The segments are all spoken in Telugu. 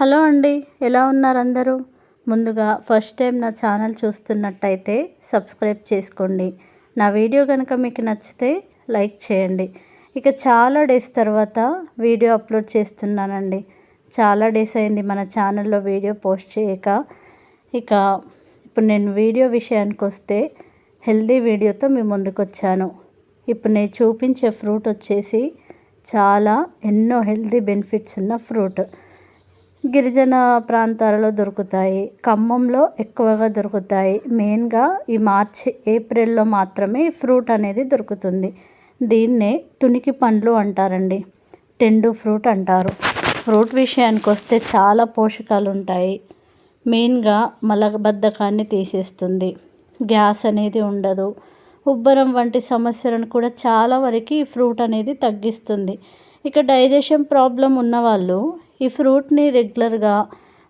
హలో అండి ఎలా ఉన్నారు అందరూ ముందుగా ఫస్ట్ టైం నా ఛానల్ చూస్తున్నట్టయితే సబ్స్క్రైబ్ చేసుకోండి. నా వీడియో కనుక మీకు నచ్చితే లైక్ చేయండి. ఇక చాలా డేస్ తర్వాత వీడియో అప్లోడ్ చేస్తున్నానండి. చాలా డేస్ అయింది మన ఛానల్లో వీడియో పోస్ట్ చేయక. ఇక ఇప్పుడు నేను వీడియో విషయానికి వస్తే హెల్దీ వీడియోతో మీ ముందుకు వచ్చాను ఇప్పుడు నేను చూపించే ఫ్రూట్ వచ్చేసి చాలా ఎన్నో హెల్దీ బెనిఫిట్స్ ఉన్న ఫ్రూట్. గిరిజన ప్రాంతాలలో దొరుకుతాయి. ఖమ్మంలో ఎక్కువగా దొరుకుతాయి. మెయిన్గా ఈ మార్చి ఏప్రిల్లో మాత్రమే ఫ్రూట్ అనేది దొరుకుతుంది. దీన్నే తునికి పండ్లు అంటారండి. టెండు ఫ్రూట్ అంటారు. ఫ్రూట్ విషయానికి వస్తే చాలా పోషకాలు ఉంటాయి మెయిన్గా మలబద్ధకాన్ని తీసేస్తుంది. గ్యాస్ అనేది ఉండదు. ఉబ్బరం వంటి సమస్యలను కూడా చాలా వరకు ఈ ఫ్రూట్ అనేది తగ్గిస్తుంది. ఇక డైజెషన్ ప్రాబ్లం ఉన్నవాళ్ళు ఈ ఫ్రూట్ని రెగ్యులర్గా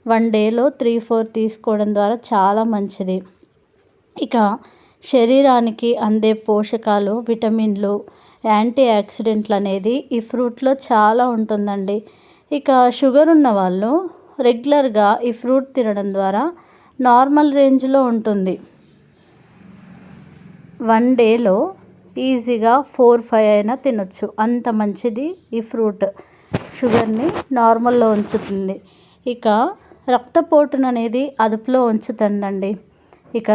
వన్ డేలో త్రీ ఫోర్ తీసుకోవడం ద్వారా చాలా మంచిది. ఇక శరీరానికి అందే పోషకాలు విటమిన్లు యాంటీ ఆక్సిడెంట్లు అనేది ఈ ఫ్రూట్లో చాలా ఉంటుందండి. ఇక షుగర్ ఉన్న వాళ్ళు రెగ్యులర్గా ఈ ఫ్రూట్ తినడం ద్వారా నార్మల్ రేంజ్లో ఉంటుంది. వన్ డేలో ఈజీగా ఫోర్ ఫైవ్ అయినా తినొచ్చు. అంత మంచిది ఈ ఫ్రూట్. షుగర్ని నార్మల్లో ఉంచుతుంది. ఇక రక్తపోటును అనేది అదుపులో ఉంచుతుందండి. ఇక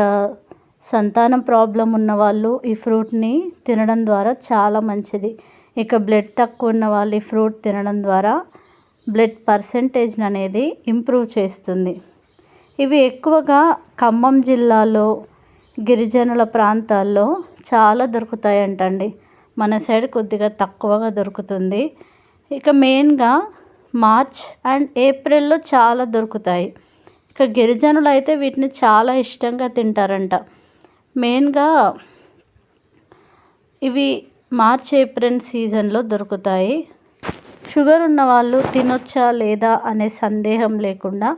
సంతానం ప్రాబ్లం ఉన్నవాళ్ళు ఈ ఫ్రూట్ని తినడం ద్వారా చాలా మంచిది. ఇక బ్లడ్ తక్కువ ఉన్న వాళ్ళు ఈ ఫ్రూట్ తినడం ద్వారా బ్లడ్ పర్సంటేజ్ అనేది ఇంప్రూవ్ చేస్తుంది. ఇవి ఎక్కువగా ఖమ్మం జిల్లాలో గిరిజనుల ప్రాంతాల్లో చాలా దొరుకుతాయంటండి. మన సైడ్ కొద్దిగా తక్కువగా దొరుకుతుంది. ఇక మెయిన్గా మార్చ్ అండ్ ఏప్రిల్లో చాలా దొరుకుతాయి. ఇక గిరిజనులు అయితే వీటిని చాలా ఇష్టంగా తింటారంట. మెయిన్గా ఇవి మార్చ్ ఏప్రిల్ సీజన్లో దొరుకుతాయి. షుగర్ ఉన్న వాళ్ళు తినొచ్చా లేదా అనే సందేహం లేకుండా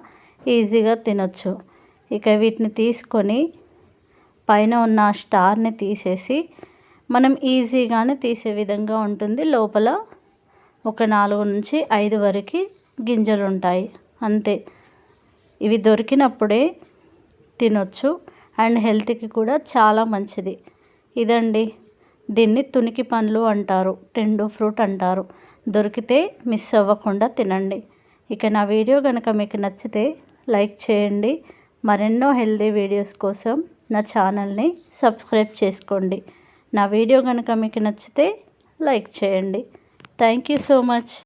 ఈజీగా తినొచ్చు. ఇక వీటిని తీసుకొని పైన ఉన్న స్టార్ని తీసేసి మనం ఈజీగానే తీసే విధంగా ఉంటుంది. లోపల ఒక నాలుగు నుంచి ఐదు వరకు గింజలు ఉంటాయి అంతే. ఇవి దొరికినప్పుడే తినొచ్చు. అండ్ హెల్త్కి కూడా చాలా మంచిది. ఇదండి. దీన్ని తునికి పండ్లు అంటారు. టెండు ఫ్రూట్ అంటారు. దొరికితే మిస్ అవ్వకుండా తినండి. ఇక నా వీడియో కనుక మీకు నచ్చితే లైక్ చేయండి. మరెన్నో హెల్దీ వీడియోస్ కోసం నా ఛానల్ని సబ్స్క్రైబ్ చేసుకోండి. నా వీడియో కనుక మీకు నచ్చితే లైక్ చేయండి. Thank you so much.